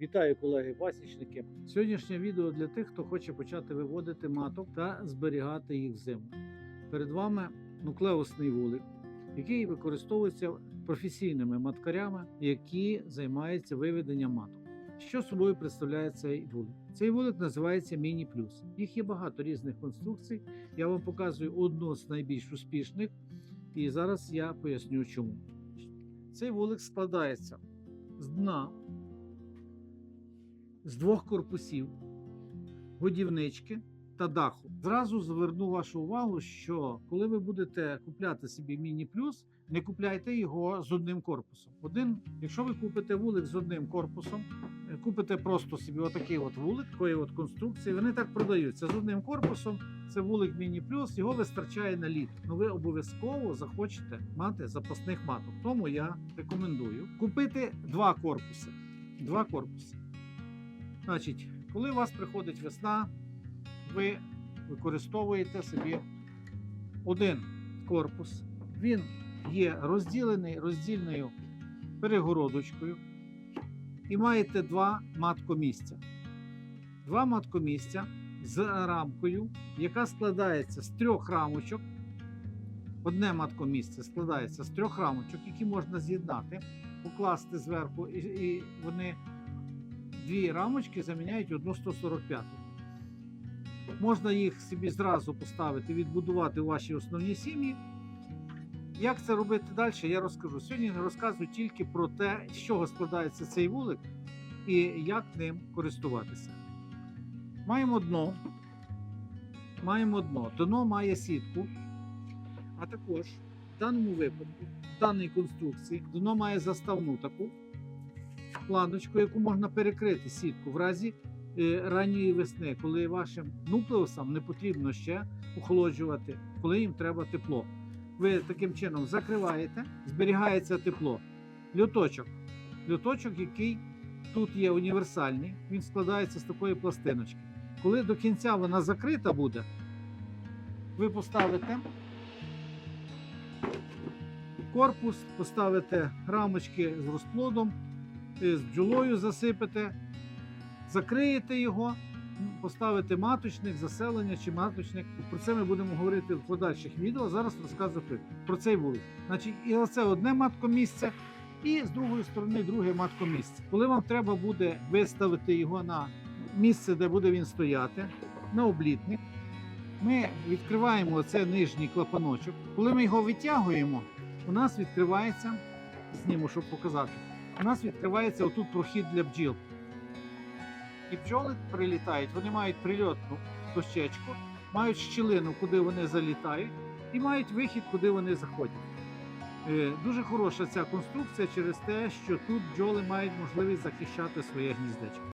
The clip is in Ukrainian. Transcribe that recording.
Вітаю колеги-пасічники. Сьогоднішнє відео для тих, хто хоче почати виводити маток та зберігати їх взимку. Перед вами нуклеусний вулик, який використовується професійними маткарями, які займаються виведенням маток. Що собою представляє цей вулик? Цей вулик називається Міні Плюс. Їх є багато різних конструкцій. Я вам показую одну з найбільш успішних, і зараз я поясню чому. Цей вулик складається з дна з двох корпусів, годівнички та даху. Зразу зверну вашу увагу, що коли ви будете купляти собі міні плюс, не купляйте його з одним корпусом. Один, якщо ви купите вулик з одним корпусом, е, купите просто собі отакий от вулик, такої от конструкції. Вони так продаються з одним корпусом. Це вулик міні плюс, його вистачає на літ. Ну ви обов'язково захочете мати запасних маток. Тому я рекомендую купити два корпуси. Два корпуси. Значить, коли у вас приходить весна, ви використовуєте собі один корпус. Він є розділений роздільною перегородочкою. І маєте два маткомісця. Два маткомісця з рамкою, яка складається з трьох рамочок. Одне маткомісце складається з трьох рамочок, які можна з'єднати, покласти зверху, і, і вони дві рамочки заміняють одну 145. Можна їх собі зразу поставити, відбудувати у вашій основній сім'ї. Як це робити далі, я розкажу. Сьогодні розказую тільки про те, з чого складається цей вулик і як ним користуватися. Маємо дно. Маємо дно. Дно має сітку, а також в даному випадку, в даній конструкції, дно має заставну таку планочку, яку можна перекрити сітку в разі е, ранньої весни, коли вашим нуклеусам не потрібно ще охолоджувати, коли їм треба тепло. Ви таким чином закриваєте, зберігається тепло. Льоточок. Льоточок, який тут є універсальний, він складається з такої пластиночки. Коли до кінця вона закрита буде, ви поставите корпус, поставите рамочки з розплодом, з бджолою засипете, закриєте його, поставите маточник, заселення чи маточник. Про це ми будемо говорити в подальших відео. Зараз розказую про- цей вулик. Значить, і оце одне маткомісце, і з другої сторони друге маткомісце. Коли вам треба буде виставити його на місце, де буде він стояти, на облітник, ми відкриваємо оце нижній клапаночок. Коли ми його витягуємо, у нас відкривається, зніму, щоб показати, у нас відкривається отут прохід для бджіл. І бджоли прилітають, вони мають прильотну дощечку, мають щілину, куди вони залітають, і мають вихід, куди вони заходять. Е, Дуже хороша ця конструкція через те, що тут бджоли мають можливість захищати своє гніздечко.